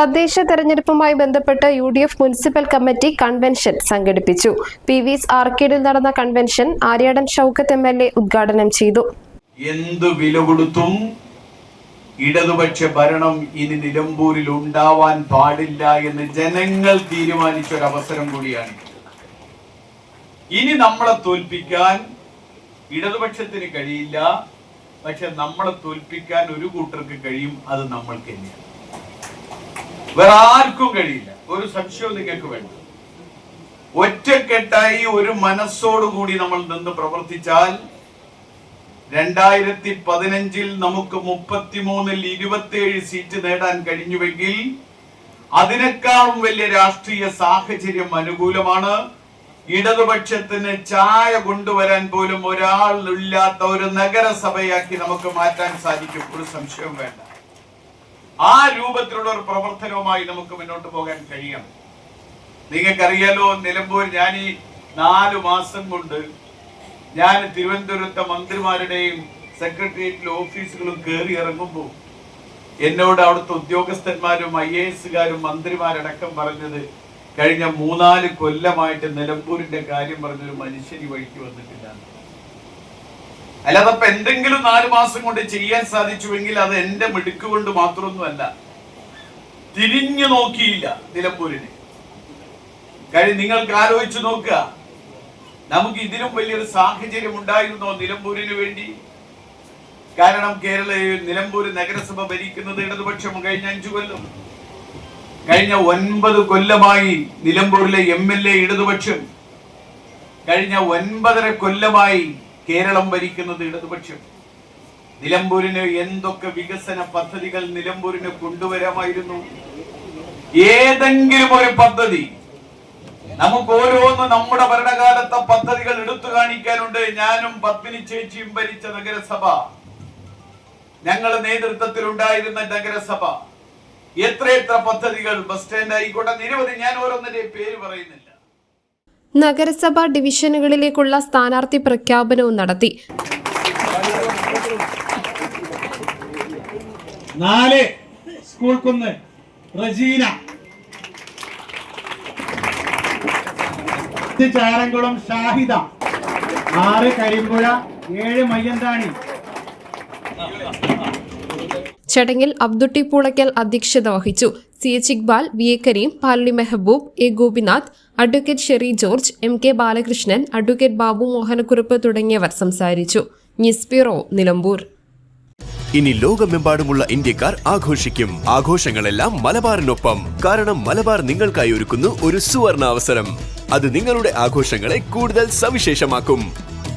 തദ്ദേശ തെരഞ്ഞെടുപ്പുമായി ബന്ധപ്പെട്ട് U D F municipal committee convention സംഘടിപ്പിച്ചു. പി വി എസ് ആർക്കേഡിൽ നടന്ന convention Aryadan Shoukath M L A ഉദ്ഘാടനം ചെയ്തു. എന്ത് വില കൊടുത്തും ഇടതുപക്ഷ ഭരണം ഇനി നിലമ്പൂരിൽ ഉണ്ടാവാൻ പാടില്ല എന്ന് ജനങ്ങൾ തീരുമാനിച്ച ഒരു അവസരം കൂടിയാണ്. ഇനി നമ്മളെ തോൽപ്പിക്കാൻ ഇടതുപക്ഷത്തിന് കഴിയില്ല. പക്ഷെ നമ്മളെ തോൽപ്പിക്കാൻ ഒരു കൂട്ടർക്ക് കഴിയും അത് നമ്മൾക്ക് തന്നെയാണ്. വേറെ ആർക്കും കഴിയില്ല. ഒരു സംശയവും നിങ്ങൾക്ക് വേണ്ട. ഒറ്റക്കെട്ടായി ഒരു മനസ്സോടുകൂടി നമ്മൾ നിന്ന് പ്രവർത്തിച്ചാൽ രണ്ടായിരത്തി പതിനഞ്ചിൽ നമുക്ക് മുപ്പത്തിമൂന്നിൽ ഇരുപത്തിയേഴ് സീറ്റ് നേടാൻ കഴിഞ്ഞുവെങ്കിൽ അതിനേക്കാളും വലിയ രാഷ്ട്രീയ സാഹചര്യം അനുകൂലമാണ്. ഇടതുപക്ഷത്തിന് ചായ കൊണ്ടുവരാൻ പോലും ഒരാൾ ഇല്ലാത്ത ഒരു നഗരസഭയാക്കി നമുക്ക് മാറ്റാൻ സാധിക്കും. ഒരു സംശയവും വേണ്ട. ആ രൂപത്തിലുള്ള ഒരു പ്രവർത്തനവുമായി നമുക്ക് മുന്നോട്ട് പോകാൻ കഴിയണം. നിങ്ങൾക്കറിയാലോ നിലമ്പൂർ ഞാൻ ഈ നാല് മാസം കൊണ്ട് ഞാൻ തിരുവനന്തപുരത്തെ മന്ത്രിമാരുടെയും സെക്രട്ടേറിയറ്റിലെ ഓഫീസുകളും കയറി ഇറങ്ങുമ്പോൾ എന്നോട് അവിടുത്തെ ഉദ്യോഗസ്ഥന്മാരും ഐ എ എസുകാരും മന്ത്രിമാരടക്കം പറഞ്ഞത് കഴിഞ്ഞ മൂന്നാൽ കൊല്ലമായിട്ട് നിലമ്പൂരിന്റെ കാര്യം പറഞ്ഞൊരു മനുഷ്യന് വഴിക്ക് വന്നിട്ടില്ല. അല്ലാതെ അപ്പൊ എന്തെങ്കിലും നാല് മാസം കൊണ്ട് ചെയ്യാൻ സാധിച്ചുവെങ്കിൽ അത് എന്റെ മിടുക്ക് കൊണ്ട് മാത്രമൊന്നുമല്ല. തിരിഞ്ഞു നോക്കിയില്ല നിലമ്പൂരിനെ. കാര്യം നിങ്ങൾക്ക് ആലോചിച്ചു നോക്കുക. നമുക്ക് ഇതിലും വലിയൊരു സാഹചര്യം ഉണ്ടായിരുന്നോ നിലമ്പൂരിന് വേണ്ടി? കാരണം കേരള നിലമ്പൂർ നഗരസഭ ഭരിക്കുന്നത് ഇടതുപക്ഷം കഴിഞ്ഞ അഞ്ചു കൊല്ലം. കഴിഞ്ഞ ഒൻപത് കൊല്ലമായി നിലമ്പൂരിലെ എം എൽ എ ഇടതുപക്ഷം. കഴിഞ്ഞ ഒൻപതര കൊല്ലമായി കേരളം ഭരിക്കുന്നത് ഇടതുപക്ഷം. നിലമ്പൂരിന് എന്തൊക്കെ വികസന പദ്ധതികൾ നിലമ്പൂരിന് കൊണ്ടുവരാമായിരുന്നു? ഏതെങ്കിലും ഒരു പദ്ധതി. നമുക്ക് ഓരോന്ന് നമ്മുടെ ഭരണകാലത്തെ പദ്ധതികൾ എടുത്തു കാണിക്കാനുണ്ട്. ഞാനും പത്മിനി ചേച്ചിയും ഭരിച്ച നഗരസഭ. ഞങ്ങളുടെ നേതൃത്വത്തിൽ ഉണ്ടായിരുന്ന നഗരസഭ. എത്രയെത്ര പദ്ധതികൾ ബസ് സ്റ്റാൻഡ് ആയിക്കോട്ടെ നിരവധി. ഞാൻ ഓരോന്നിന്റെ പേര് പറയുന്നില്ല. നഗരസഭാ ഡിവിഷനുകളിലേക്കുള്ള സ്ഥാനാർത്ഥി പ്രഖ്യാപനവും നടത്തി. നാല് സ്കൂൾ കുന്ന്. റജീന. ചാരംകുളം ഷാഹിദ. ആറ് കരിമ്പുഴ ഏഴ് മയ്യന്താണി. ചടങ്ങിൽ അബ്ദുട്ടി പൂളയ്ക്കൽ അധ്യക്ഷത വഹിച്ചു. C H Iqbal V A Kareem Pali Mehaboob A Gopinath advocate Sherry George M K Balakrishnan advocate Babu Mohanakurup തുടങ്ങിയവർ സംസാരിച്ചു. News bureau Nilambur. ഇനി ലോകമെമ്പാടുമുള്ള ഇന്ത്യക്കാർ ആഘോഷിക്കും. ആഘോഷങ്ങളെല്ലാം മലബാറിനൊപ്പം. കാരണം മലബാർ നിങ്ങൾക്കായി ഒരുക്കുന്നു ഒരു സുവർണ അവസരം അത് നിങ്ങളുടെ ആഘോഷങ്ങളെ കൂടുതൽ സവിശേഷമാക്കും.